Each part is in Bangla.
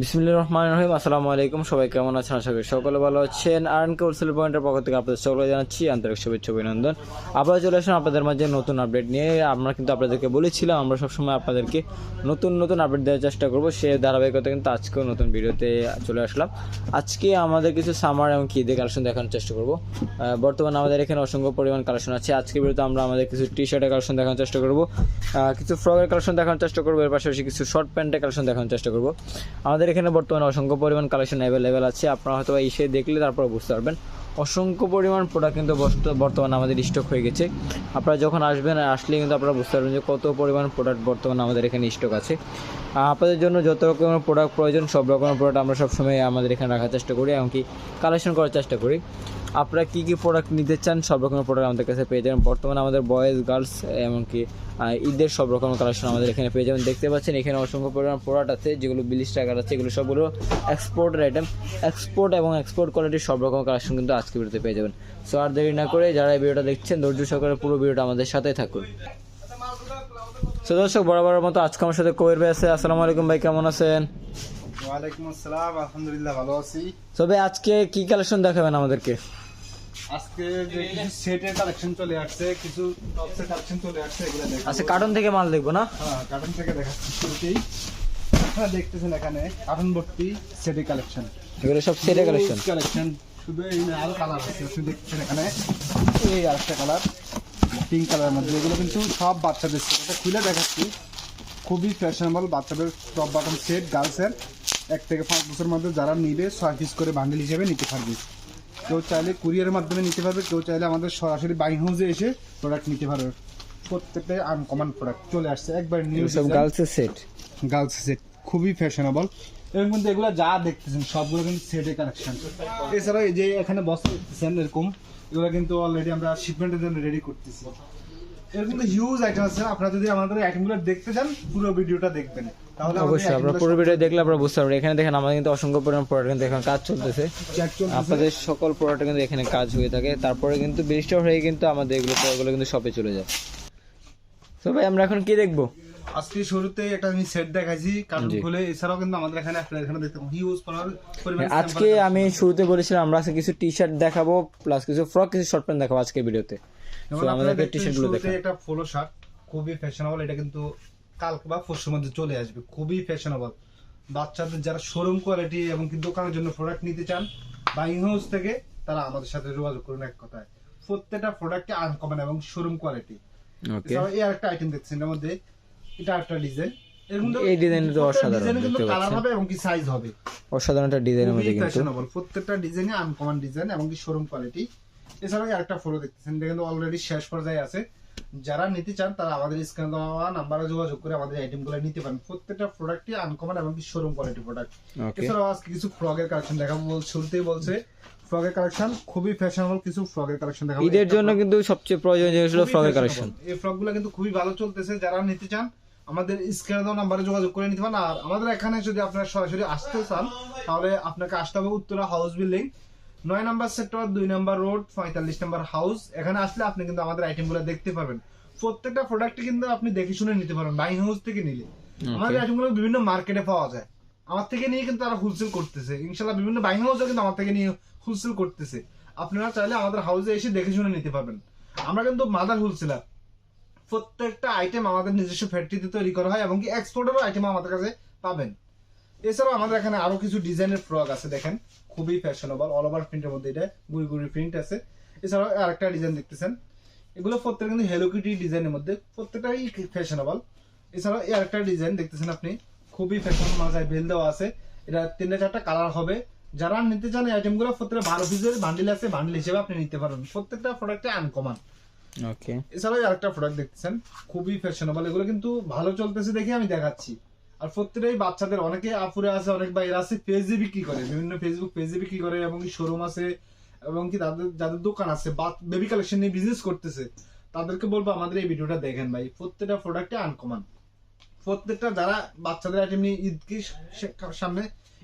বিসমিল্লাহির রহমানির রহিম। আসসালামু আলাইকুম, সবাই কেমন আছেন? আশা করি সকলে ভালো আছেন। আর্ন কাউন্সিল পয়েন্টের পক্ষ থেকে আপনাদের সকলে জানাচ্ছি আন্তরিক শুভেচ্ছা অভিনন্দন। আপনারা চলে আসেন আপনাদের মাঝে নতুন আপডেট নিয়ে। আমরা কিন্তু আপনাদেরকে বলেছিলাম, আমরা সবসময় আপনাদেরকে নতুন নতুন আপডেট দেওয়ার চেষ্টা করব। সে ধারাবাহিকতা কিন্তু আজকেও নতুন ভিডিওতে চলে আসলাম। আজকে আমাদের কিছু সামার এবং কি দিয়ে কালেকশন দেখানোর চেষ্টা করব। বর্তমানে আমাদের এখানে অসংখ্য পরিমাণ কালেকশন আছে। আজকে ভিডিওতে আমরা আমাদের কিছু টি শার্টের কালেকশন দেখানোর চেষ্টা করব। কিছু ফ্রকের কালেকশন দেখানোর চেষ্টা করব। এর পাশাপাশি কিছু শর্ট প্যান্টের কালেকশন দেখানোর চেষ্টা করব। আমাদের এখানে বর্তমানে অসংখ্য পরিমাণ কালেকশন অ্যাভেলেবেল আছে। আপনারা হয়তো এসে দেখলে তারপর বুঝতে পারবেন। অসংখ্য পরিমাণ প্রোডাক্ট কিন্তু বর্ত- বর্তমানে আমাদের স্টক হয়ে গেছে। আপনারা যখন আসবেন আর আসলে কিন্তু আপনারা বুঝতে পারবেন যে কত পরিমাণ প্রোডাক্ট বর্তমানে আমাদের এখানে স্টক আছে। আপনাদের জন্য যত রকমের প্রোডাক্ট প্রয়োজন, সব রকমের প্রোডাক্ট আমরা সবসময় আমাদের এখানে রাখার চেষ্টা করি এমনকি কালেকশন করার চেষ্টা করি। আপনারা কী কী প্রোডাক্ট নিতে চান, সব রকমের প্রোডাক্ট আমাদের কাছে পেয়ে যাবেন। বর্তমানে আমাদের বয়েজ গার্লস এমনকি ঈদের সব রকমের কালেকশন আমাদের এখানে পেয়ে যাবেন। দেখতে পাচ্ছেন এখানে অসংখ্য পরিমাণ প্রোডাক্ট আছে, যেগুলো বিলিশ টাকার আছে, এগুলো সবগুলো এক্সপোর্টের আইটেম এক্সপোর্ট এবং এক্সপোর্ট কোয়ালিটির সব রকম কালেকশন কিন্তু আজকে ভিডিওতে পেয়ে যাবেন। সো আর দেরি না করে যারা এই ভিডিওটা দেখছেন ধৈর্য সহকারে পুরো ভিডিওটা আমাদের সাথে থাকুন। সো দর্শক বরাবরের মতো আজকে আমার সাথে কোয়ের ভাই আছে। আসসালামু আলাইকুম ভাই কেমন আছেন? ওয়ালাইকুম আসসালাম আলহামদুলিল্লাহ ভালো আছি। তবে আজকে কি কালেকশন দেখাবেন আমাদেরকে? আজকে যে কিছু সেটের কালেকশন চলে আসছে কিছু টপসের কালেকশন চলে আসছে এগুলো দেখো আচ্ছা কার্টন থেকে মাল দেখব না? হ্যাঁ কার্টুন থেকে দেখাচ্ছি শুরুতেই। আপনারা দেখতেছেন এখানে কার্টুন ভর্তি সেটের কালেকশন। এগুলো সব সেটে কালেকশন। কালেকশন। শুধু এই না আরও কালার আছে শুধু দেখছেন এখানে এই কালার পিঙ্ক কালারের মধ্যে। এগুলো কিন্তু সব বাচ্চাদের সেট এটা খুলে দেখাচ্ছি। খুবই ফ্যাশনেবল বাচ্চাদের টপ বাটন সেট গার্লসের এক থেকে পাঁচ বছরের মধ্যে যারা নিবে ছয় পিস করে বান্ডেল হিসেবে নিতে পারবে। কেউ চাইলে কুরিয়ারের মাধ্যমে নিতে পারবে কেউ চাইলে আমাদের সরাসরি বাইং হাউসে এসে প্রোডাক্ট নিতে পারবে। প্রত্যেকটাই আনকমন প্রোডাক্ট চলে আসছে। একবার নিউ গার্লসের সেট গার্লস সেট খুবই ফ্যাশনেবল এবং কিন্তু এগুলো যা দেখতেছেন সবগুলো কিন্তু সেটের কালেকশন এছাড়াও এই যে এখানে বস্তা দেখতেছেন এরকম এগুলো কিন্তু অলরেডি আমরা শিপমেন্টের জন্য রেডি করতেছি। এর কিন্তু হিউজ আইটেম আছে। আপনারা যদি আমাদের আইটেমগুলো দেখতে চান পুরো ভিডিওটা দেখবেন। তাহলে অবশ্যই আপনারা পুরো ভিডিও দেখলে আপনারা বুঝতে পারবেন এখানে দেখেন আমাদের কিন্তু অসংখ্য পরিমাণ প্রোডাক্ট কিন্তু এখন কাজ চলতেছে। চলতেছে। আপনাদের সকল প্রোডাক্ট কিন্তু এখানে কাজ হয়ে থাকে। তারপরে কিন্তু বৃষ্টি হয়ে কিন্তু আমাদের এগুলো প্রোডাক্টগুলো কিন্তু শপে চলে যায়। তো ভাই আমরা এখন কি দেখব? আজকে শুরুতে একটা আমি সেট দেখাইছি কার্টুন জি। খুলে। এছাড়াও কিন্তু আমাদের এখানে আপনারা এখানে দেখতে হিউজ পরিমাণ আজকে আমি শুরুতে বলেছিলাম আমরা আজকে কিছু টি শার্ট দেখাবো প্লাস কিছু ফ্রক কিছু শর্ট প্যান্ট দেখাবো আজকে ভিডিওতে। তো টি শার্টগুলো একটা পোলো শার্ট খুবই ফ্যাশনেবল এটা কিন্তু কালকে বা পরশুর মধ্যে চলে আসবে। খুবই ফ্যাশনেবল বাচ্চাদের যারা শোরুম কোয়ালিটি এবং কি দোকানের জন্য প্রোডাক্ট নিতে চান বাইং হাউস থেকে তারা আমাদের সাথে যোগাযোগ করুন এক কথায়। প্রত্যেকটা প্রোডাক্টে আনকমন এবং শোরুম কোয়ালিটি এই আরেকটা আইটেম দেখছেন এর মধ্যে এটা একটা ডিজাইন। এর এই ডিজাইনটা তো অসাধারণ দেখতে কালার হবে এবং কি সাইজ হবে। অসাধারণ একটা ডিজাইনের মধ্যে কিন্তু। প্রত্যেকটা ডিজাইনে আনকমন ডিজাইন এবং কি শোরুম কোয়ালিটি এছাড়াও আরেকটা ফটো দেখতেছেন এটা অলরেডি শেষ পর্যায়ে আছে। যারা নিতে চান তারা আমাদের স্ক্রিনে দেওয়া নাম্বারে যোগাযোগ করে আমাদের আইটেমগুলো নিতে পারেন। প্রত্যেকটা প্রোডাক্টই আনকমন এবং কি শোরুম কোয়ালিটি প্রোডাক্ট এছাড়াও আজকে কিছু ফ্রগের কালেকশন দেখাবো শুরুতেই বলছে ফ্রগের কালেকশন খুবই ফ্যাশনেবল কিছু ফ্রগের কালেকশন দেখাবো। ঈদের জন্য কিন্তু সবচেয়ে প্রয়োজনীয় জিনিস হলো খুবই কালেকশন এই কিন্তু খুবই ভালো চলতেছে যারা নিতে চান আমাদের স্ক্রিনে দেওয়া নাম্বারে যোগাযোগ করে নিতে পারেন। আর আমাদের এখানে যদি আপনারা সরাসরি আসতে চান তাহলে আপনাকে আসতে হবে উত্তরা হাউস বিল্ডিং নয় নাম্বার সেক্টর দুই নাম্বার রোড পঁয়তাল্লিশ নাম্বার হাউস এখানে আসলে আপনি কিন্তু আমাদের আইটেমগুলো দেখতে পারবেন প্রত্যেকটা প্রোডাক্ট কিন্তু আপনি দেখে শুনে নিতে পারবেন বাইং হাউস থেকে নিলে। আমাদের আইটেমগুলো বিভিন্ন মার্কেটে পাওয়া যায়। আমার থেকে নিয়ে কিন্তু তারা হোলসেল করতেছে। ইনশাল্লাহ বিভিন্ন বাইং হাউসও কিন্তু আমার থেকে নিয়ে হোলসেল করতেছে। আপনারা চাইলে আমাদের হাউসে এসে দেখে শুনে নিতে পারবেন। আমরা কিন্তু মাদার হোলসেলার প্রত্যেকটা আইটেম আমাদের নিজস্ব ফ্যাক্টরিতে তৈরি করা হয় এবং কি এক্সপোর্টেরও আইটেম আমাদের কাছে পাবেন। এছাড়াও আমাদের এখানে আরও কিছু ডিজাইনের ফ্রক আছে, দেখেন। খুবই ফ্যাশনেবল অল ওভার প্রিন্টের মধ্যে এটা গুড়ি গুড়ি প্রিন্ট আছে। এছাড়াও আরেকটা ডিজাইন দেখতেছেন। এগুলো প্রত্যেক কিন্তু হেলো কিটি ডিজাইনের মধ্যে প্রত্যেকটাই ফ্যাশনেবল এছাড়াও এই আরেকটা ডিজাইন দেখতেছেন আপনি, খুবই ফ্যাশন মাজায় বেল দেওয়া আছে। এটা তিনটা চারটা কালার হবে। যারা নিতে চান এই আইটেমগুলো প্রত্যেকটা বারো পিসের বান্ডিল আছে বান্ডিল হিসেবে আপনি নিতে পারেন প্রত্যেকটা প্রোডাক্টে আনকমন ওকে এছাড়াও আরেকটা প্রোডাক্ট দেখতেছেন, খুবই ফ্যাশনেবল এগুলো কিন্তু ভালো চলতেছে দেখে আমি দেখাচ্ছি। আর প্রত্যেকটাই বাচ্চাদের, অনেকে আপুরে আছে, অনেক বাইরে আছে, পেজে বিক্রি করে, বিভিন্ন ফেসবুক পেজে বিক্রি করে, এবং শোরুম আছে, এবং কি তাদের, যাদের দোকান আছে বেবি কালেকশন নিয়ে বিজনেস করতেছে, তাদেরকে বলব আমাদের এই ভিডিওটা দেখেন ভাই, প্রত্যেকটা প্রোডাক্টে আনকমান প্রত্যেকটা যারা বাচ্চাদের আইটেম নিয়ে ঈদকে সামনে,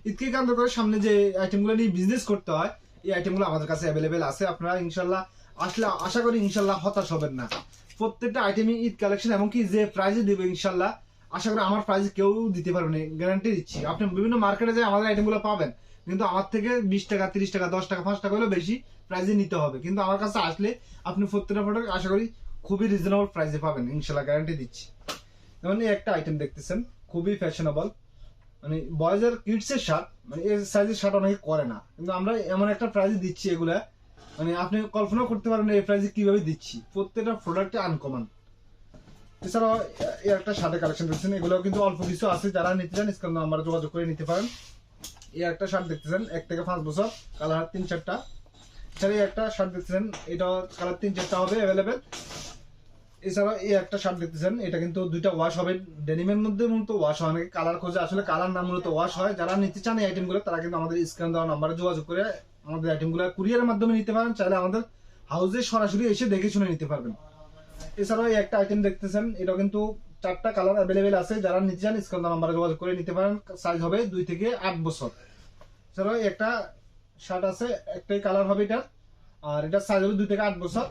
ঈদকে কেন্দ্র করে সামনে যে আইটেমগুলো নিয়ে বিজনেস করতে হয়, এই আইটেমগুলো আমাদের কাছে অ্যাভেলেবেল আছে, আপনারা ইনশাল্লাহ আসলে আশা করি ইনশাল্লাহ হতাশ হবেন না। প্রত্যেকটা আইটেমই ঈদ কালেকশন এমনকি যে প্রাইজে দেবে ইনশাল্লাহ, আশা করি আমার প্রাইজ কেউ দিতে পারবে না গ্যারান্টি দিচ্ছি। আপনি বিভিন্ন মার্কেটে যে আমাদের আইটেমগুলো পাবেন, কিন্তু আমার থেকে বিশ টাকা, তিরিশ টাকা, দশ টাকা, পাঁচ টাকা হলেও বেশি প্রাইসে নিতে হবে। কিন্তু আমার কাছে আসলে আপনি প্রত্যেকটা প্রোডাক্ট আশা করি খুবই রিজনেবল প্রাইসে পাবেন, ইনশাল্লাহ গ্যারান্টি দিচ্ছি। এই একটা আইটেম দেখতেছেন, খুবই ফ্যাশনেবল মানে বয়েজের কিডস এর শার্ট মানে এই সাইজের শার্ট অনেকে করে না, কিন্তু আমরা এমন একটা প্রাইস দিচ্ছি এগুলা মানে আপনি কল্পনা করতে পারেন এই প্রাইসে কীভাবে দিচ্ছি। প্রত্যেকটা প্রোডাক্টে আনকমন এছাড়াও এর একটা শার্টের কালেকশন দেখছেন এগুলো কিন্তু অল্প কিছু আছে। যারা নিতে চান, স্ক্রিন নাম্বার যোগাযোগ করে নিতে পারেন। এই একটা শার্ট দেখতেছেন, এক থেকে পাঁচ বছর কালার তিন চারটা। এছাড়া এই একটা শার্ট দেখতেছেন এটা কালার তিন চারটা হবে অ্যাভেলেবেল এছাড়া এই একটা শার্ট দেখতেছেন এটা কিন্তু দুইটা ওয়াশ হবে। ডেনিমের মধ্যে মূলত ওয়াশ হয় অনেকে কালার খোঁজে। আসলে কালার না মূলত ওয়াশ হয়। যারা নিতে চান এই আইটেমগুলো তারা কিন্তু আমাদের স্ক্রিন দেওয়া নাম্বারে যোগাযোগ করে আমাদের আইটেমগুলো কুরিয়ারের মাধ্যমে নিতে পারেন। চাইলে আমাদের হাউসে সরাসরি এসে দেখে শুনে নিতে পারবেন। এছাড়াও এই একটা আইটেম দেখতেছেন, এটা কিন্তু চারটা কালার অ্যাভেলেবেল আছে। যারা নিতে চান স্ক্রিন দেওয়া নাম্বারে যোগাযোগ করে নিতে পারেন। সাইজ হবে দুই থেকে আট বছর। এছাড়াও একটা শার্ট আছে, একটাই কালার হবে এটা আর এটা সাইজ হবে দুই থেকে আট বছর।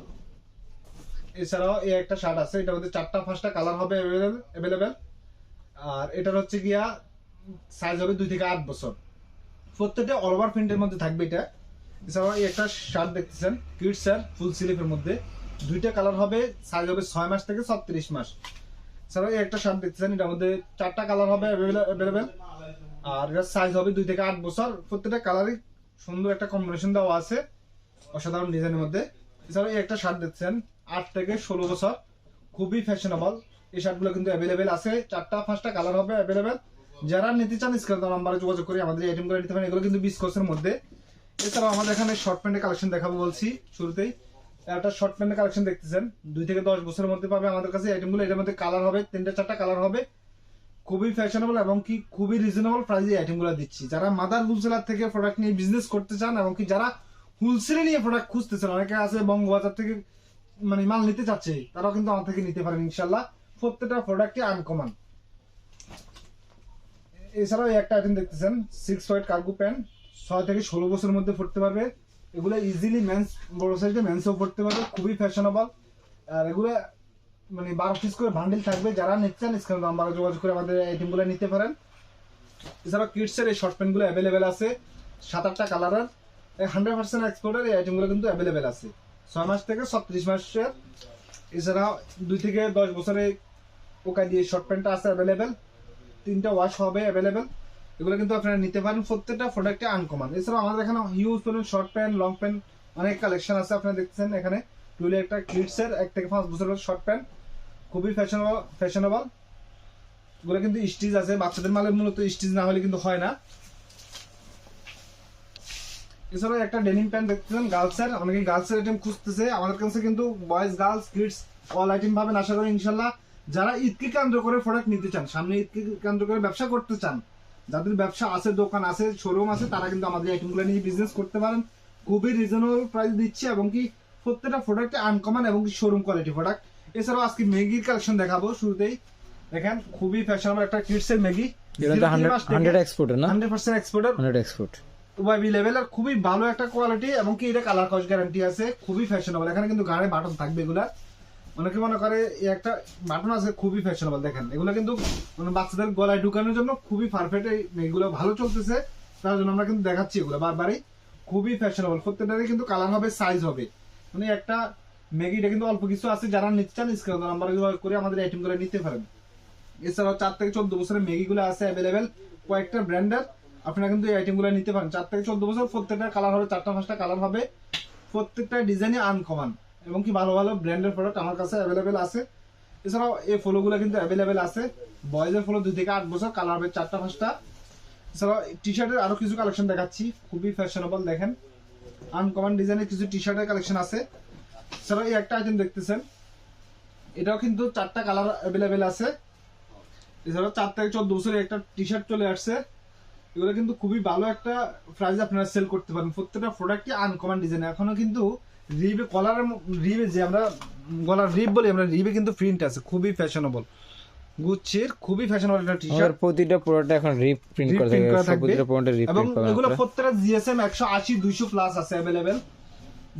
এছাড়াও এই একটা শার্ট আছে এটা মধ্যে চারটা, পাঁচটা কালার হবে অ্যাভেলেবেল আর এটার হচ্ছে গিয়া সাইজ হবে দুই থেকে আট বছর। প্রত্যেকটা অল ওভার প্রিন্টের মধ্যে থাকবে এটা। এছাড়াও এই একটা শার্ট দেখতেছেন কিডস এর ফুল স্লিভের মধ্যে। দুইটা কালার হবে সাইজ হবে ছয় মাস থেকে ছত্রিশ মাস। এছাড়াও এই একটা শার্ট দেখতেছেন, এটার মধ্যে চারটা কালার হবে অ্যাভেলেবেল আর এটার সাইজ হবে দুই থেকে আট বছর। প্রত্যেকটা কালারই সুন্দর একটা কম্বিনেশন দেওয়া আছে, অসাধারণ ডিজাইনের মধ্যে। এছাড়াও এই একটা শার্ট দেখছেন আট থেকে ষোলো বছর। খুবই ফ্যাশনেবল এই শার্টগুলো কিন্তু অ্যাভেলেবেল আছে। চারটা, পাঁচটা কালার হবে অ্যাভেলেবেল যারা নিতে চান, স্ক্রিন নাম্বারে যোগাযোগ করে আমাদের আইটেম করে নিতে পারেন। এগুলো কিন্তু বিস্কসের মধ্যে। এছাড়াও আমাদের এখানে শর্ট প্যান্টের কালেকশন দেখাবো বলছি শুরুতেই। একটা শর্ট প্যান্টের কালেকশন দেখতেছেন। দুই থেকে দশ বছরের মধ্যে পাবে আমাদের কাছে। আইটেমগুলো এটার মধ্যে কালার হবে। তিনটা, চারটা কালার হবে। খুবই ফ্যাশনেবল এবং কি খুবই রিজনেবল প্রাইসে আইটেমগুলো দিচ্ছি। যারা মাদার হোলসেলার থেকে প্রোডাক্ট নিয়ে বিজনেস করতে চান এবং কি যারা হোলসেলে নিয়ে প্রোডাক্ট খুঁজতেছেন, অনেকে আছে বঙ্গবাজার থেকে মানে মাল নিতে চাচ্ছে, তারাও কিন্তু আমার থেকে নিতে পারেন ইনশাল্লাহ। প্রত্যেকটা প্রোডাক্টই আনকমন এছাড়াও একটা আইটেম দেখতেছেন সিক্স হোয়াইট কার্গো প্যান্ট ছয় থেকে ষোলো বছরের মধ্যে পড়তে পারবে। এগুলো ইজিলি মেন্স বড় সাইজে মেন্সও পড়তে পারবে, খুবই ফ্যাশনেবল আর এগুলো মানে বারো পিস করে বান্ডেল থাকবে। যারা নিতে চান স্ক্রিন নাম্বারে যোগাযোগ করে আমাদের আইটেমগুলো নিতে পারেন। এছাড়াও কিডসের এই শর্ট প্যান্টগুলো অ্যাভেলেবেল আছে, সাত আটটা কালারের হান্ড্রেড পার্সেন্ট এক্সপোর্টের এই আইটেমগুলো কিন্তু অ্যাভেলেবেল আছে। ছয় মাস থেকে ছত্রিশ মাসের। এছাড়া দুই থেকে দশ বছরে পোকা দিয়ে শর্ট প্যান্টটা আছে অ্যাভেলেবেল তিনটা ওয়াশ হবে অ্যাভেলেবেল এগুলো কিন্তু আপনারা নিতে পারেন। প্রত্যেকটা প্রোডাক্টে আনকমন এছাড়াও আমাদের এখানে হিউজ পরিমাণ শর্ট প্যান্ট লং প্যান্ট অনেক কালেকশন আছে আপনারা দেখছেন এখানে। টুলে একটা কিডসের এক থেকে পাঁচ বছরের শর্ট প্যান্ট খুবই ফ্যাশনেবল ফ্যাশনেবল এগুলো কিন্তু স্টিচ আছে। বাচ্চাদের মালের মূলত স্টিচ না হলে কিন্তু হয় না। এছাড়াও একটা ডেনিম প্যান্ট দেখতেছেন গার্লসের অনেকে গার্লসের আইটেম খুঁজতেছে। আমাদের কাছে কিন্তু boys girls kids all item পাবেন আশা করি ইনশাল্লাহ। যারা ঈদকে কেন্দ্র করে প্রোডাক্ট নিতে চান সামনে ঈদকে কেন্দ্র করে ব্যবসা করতে চান যাদের ব্যবসা আছে দোকান আছে শোরুম আছে তারা কিন্তু আমাদের আইটেমগুলো নিয়ে বিজনেস করতে পারেন। খুবই রিজনেবল প্রাইস দিচ্ছি এবং কি প্রত্যেকটা প্রোডাক্টে আনকমন এবং কি শোরুম কোয়ালিটি প্রোডাক্ট এছাড়াও আজকে ম্যাগির কালেকশন দেখাবো শুরুতেই। দেখেন খুবই ফ্যাশনেবল একটা কিডসের ম্যাগি। এটা তো হান্ড্রেড হান্ড্রেড এক্সপোর্টের না? Hundred percent exporter hundred export Y B level আর খুবই ভালো একটা কোয়ালিটি এবং কি এটা কালার কস গ্যারান্টি আছে, খুবই ফ্যাশনেবল এখানে কিন্তু গাড়ে বাটন থাকবে এগুলা। অনেকে মনে করে একটা বাটন আছে, খুবই ফ্যাশনেবল দেখেন, এগুলো কিন্তু মানে বাচ্চাদের গলায় ঢুকানোর জন্য খুবই পারফেক্ট এগুলো ভালো চলতেছে। তার জন্য আমরা কিন্তু দেখাচ্ছি এগুলো বারবারই। খুবই ফ্যাশনেবল প্রত্যেকটারই কিন্তু কালার হবে সাইজ হবে। মানে একটা ম্যাগিটা কিন্তু অল্প কিছু আছে, যারা নিতে চান স্ক্রিন নাম্বার করে আমাদের আইটেমগুলো নিতে পারেন। এছাড়াও চার থেকে চোদ্দ বছরের ম্যাগিগুলো আছে অ্যাভেলেবেল কয়েকটা ব্র্যান্ডের আপনারা কিন্তু এই আইটেমগুলো নিতে পারেন। চার থেকে চোদ্দ বছর প্রত্যেকটা কালার হবে, চারটা পাঁচটা কালার হবে। প্রত্যেকটা ডিজাইনই আনকমন এবং কি ভালো ভালো ব্র্যান্ডের প্রোডাক্ট আমার কাছে অ্যাভেলেবেল আছে। এছাড়াও এই ফলোগুলো কিন্তু অ্যাভেলেবেল আছে। বয়েজের ফলো দুই থেকে আট বছর কালার হবে চারটা পাঁচটা। এছাড়াও টি শার্টের আরও কিছু কালেকশন দেখাচ্ছি, খুবই ফ্যাশনেবল দেখেন। আনকমন ডিজাইনের কিছু টি শার্টের কালেকশন আছে। এছাড়াও এই একটা আইটেম দেখতেছেন। এটাও কিন্তু চারটা কালার অ্যাভেলেবেল আছে। এছাড়াও চার থেকে চোদ্দ বছরের একটা টি শার্ট চলে আসছে। এগুলো কিন্তু খুবই ভালো একটা প্রাইস আপনারা সেল করতে পারেন প্রত্যেকটা প্রোডাক্টই আনকমন ডিজাইন এখনও কিন্তু রিবে কলারের রিবে যে আমরা গলার রিব বলি আমরা রিবে কিন্তু প্রিন্ট আছে খুবই ফ্যাশনেবল গুচ্ছের খুবই ফ্যাশনেবল একটা টি শার্ট প্রতিটা প্রোডাক্ট এখন রিপ প্রিন্ট করা থাকে থাকবে। প্রতিটা প্রোডাক্টে রিপ এবং এগুলো প্রত্যেকটা জিএসএম একশো আশি দুইশো প্লাস আছে অ্যাভেলেবেল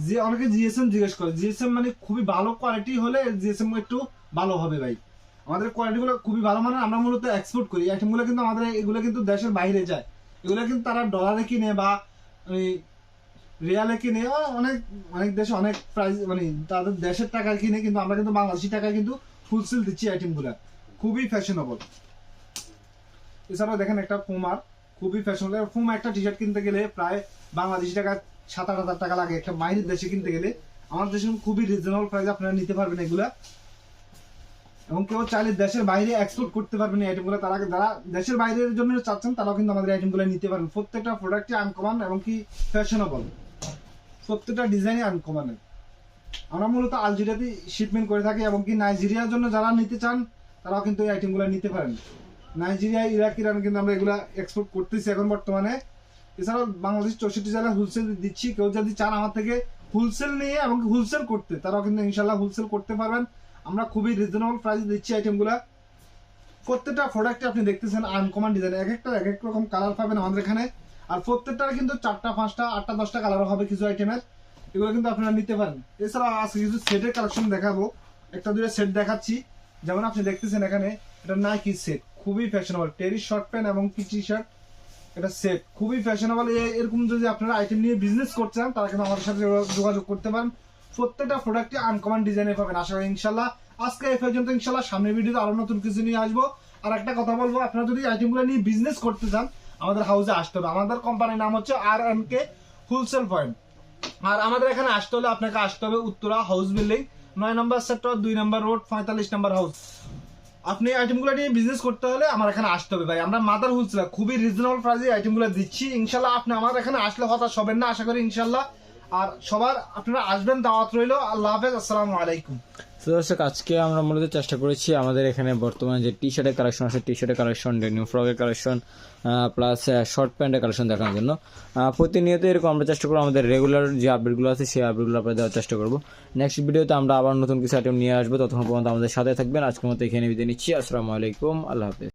যে অনেকে জিএসএম জিজ্ঞেস করে জিএসএম মানে খুবই ভালো কোয়ালিটি হলে জিএসএম একটু ভালো হবে ভাই। আমাদের কোয়ালিটিগুলো খুবই ভালো মানের। আমরা মূলত এক্সপোর্ট করি। আইটেমগুলো কিন্তু আমাদের, এগুলো কিন্তু দেশের বাইরে যায়। এগুলো কিন্তু তারা ডলারে কিনে বা রিয়ালে কিনে অনেক অনেক দেশে অনেক প্রাইস মানে তাদের দেশের টাকায় কিনে কিন্তু আমরা কিন্তু বাংলাদেশি টাকায় কিন্তু ফুলসেল দিচ্ছি আইটেমগুলো খুবই ফ্যাশনেবল এছাড়াও দেখেন একটা পুমার খুবই ফ্যাশনেবল পুমা একটা টি শার্ট কিনতে গেলে প্রায় বাংলাদেশি টাকা সাত আট হাজার টাকা লাগে। একটা বাইরের দেশে কিনতে গেলে। আমার দেশে খুবই রিজনেবল প্রাইসে আপনারা নিতে পারবেন এগুলা। এবং কেউ চাইলে দেশের বাইরে এক্সপোর্ট করতে পারবেন এই আইটেমগুলো তারা যারা দেশের বাইরের জন্য চাচ্ছেন, তারাও কিন্তু আমাদের আইটেমগুলো নিতে পারবেন প্রত্যেকটা প্রোডাক্টই আনকমন এবং কি ফ্যাশনেবল প্রত্যেকটা ডিজাইনই আনকমন আমরা মূলত আলজেরিয়াতে শিপমেন্ট করে থাকি এবং কি নাইজেরিয়ার জন্য যারা নিতে চান, তারাও কিন্তু এই আইটেমগুলো নিতে পারেন। নাইজেরিয়া, ইরাক, ইরান কিন্তু আমরা এগুলো এক্সপোর্ট করতেছি এখন বর্তমানে। এছাড়াও বাংলাদেশ চৌষট্টি জেলায় হোলসেল দিচ্ছি। কেউ যদি চান আমার থেকে হোলসেল নিয়ে এবং হোলসেল করতে, তারাও কিন্তু ইনশাল্লাহ হোলসেল করতে পারবেন। আমরা খুবই রিজনেবল প্রাইসে দিচ্ছি আইটেমগুলো প্রত্যেকটা প্রোডাক্টে আপনি দেখতেছেন আনকমন ডিজাইন এক একটা, এক এক রকম কালার পাবেন আমাদের এখানে। আর প্রত্যেকটার কিন্তু চারটা, পাঁচটা, আটটা, দশটা কালারও হবে কিছু আইটেমের এগুলো কিন্তু আপনারা নিতে পারেন। এছাড়া আজকে কিছু সেটের কালেকশন দেখাবো। একটা, দুটো সেট দেখাচ্ছি। যেমন আপনি দেখতেছেন এখানে, এটা নাইকি সেট খুবই ফ্যাশনেবল টেরি শর্ট প্যান্ট এবং কি টি শার্ট এটা সেট খুবই ফ্যাশনেবল এরকম যদি আপনারা আইটেম নিয়ে বিজনেস করতে চান, তারা কিন্তু আমাদের সাথে যোগাযোগ করতে পারেন। প্রত্যেকটা প্রোডাক্টে আনকমন ডিজাইনে পাবেন, আশা করি ইনশাল্লাহ আজকে এই পর্যন্ত ইনশাল্লাহ সামনের ভিডিওতে আরও নতুন কিছু নিয়ে আসব। আর একটা কথা বলব, আপনারা যদি আইটেমগুলো নিয়ে বিজনেস করতে চান, আমাদের হাউসে আসতে হবে। আমাদের কোম্পানির নাম হচ্ছে R M K wholesale point আর আমাদের এখানে আসতে হলে আপনাকে আসতে হবে উত্তরা হাউস বিল্ডিং নয় নম্বর সেক্টর দুই নম্বর রোড পঁয়তাল্লিশ নম্বর হাউস আপনি আইটেমগুলো নিয়ে বিজনেস করতে হলে আমার এখানে আসতে হবে ভাই। আমরা মাদার হোলসেলার খুবই রিজনেবল প্রাইসে আইটেমগুলো দিচ্ছি। ইনশাল্লাহ আপনি আমার এখানে আসলে হতাশ হবেন না, আশা করি ইনশাল্লাহ আর সবার আপনারা আসবেন, দাওয়াত রইল। আল্লাহ হাফেজ, আসসালামু আলাইকুম। দর্শক, আজকে আমরা মূলত চেষ্টা করেছি আমাদের এখানে বর্তমানে যে টি শার্টের কালেকশন আছে টি শার্টের কালেকশন ডেনিম ফ্রকের কালেকশন প্লাস শর্ট প্যান্টের কালেকশন দেখানোর জন্য। প্রতিনিয়ত এরকম আমরা চেষ্টা করব, আমাদের রেগুলার যে আপডেটগুলো আছে, সেই আপডেটগুলো আপনাদের দেওয়ার চেষ্টা করব। নেক্সট ভিডিওতে আমরা আবার নতুন কিছু আইটেম নিয়ে আসব, ততক্ষণ পর্যন্ত আমাদের সাথে থাকবেন। আজকের মতো এখানে বিদায় নিচ্ছি। আসসালামু আলাইকুম, আল্লাহ হাফেজ।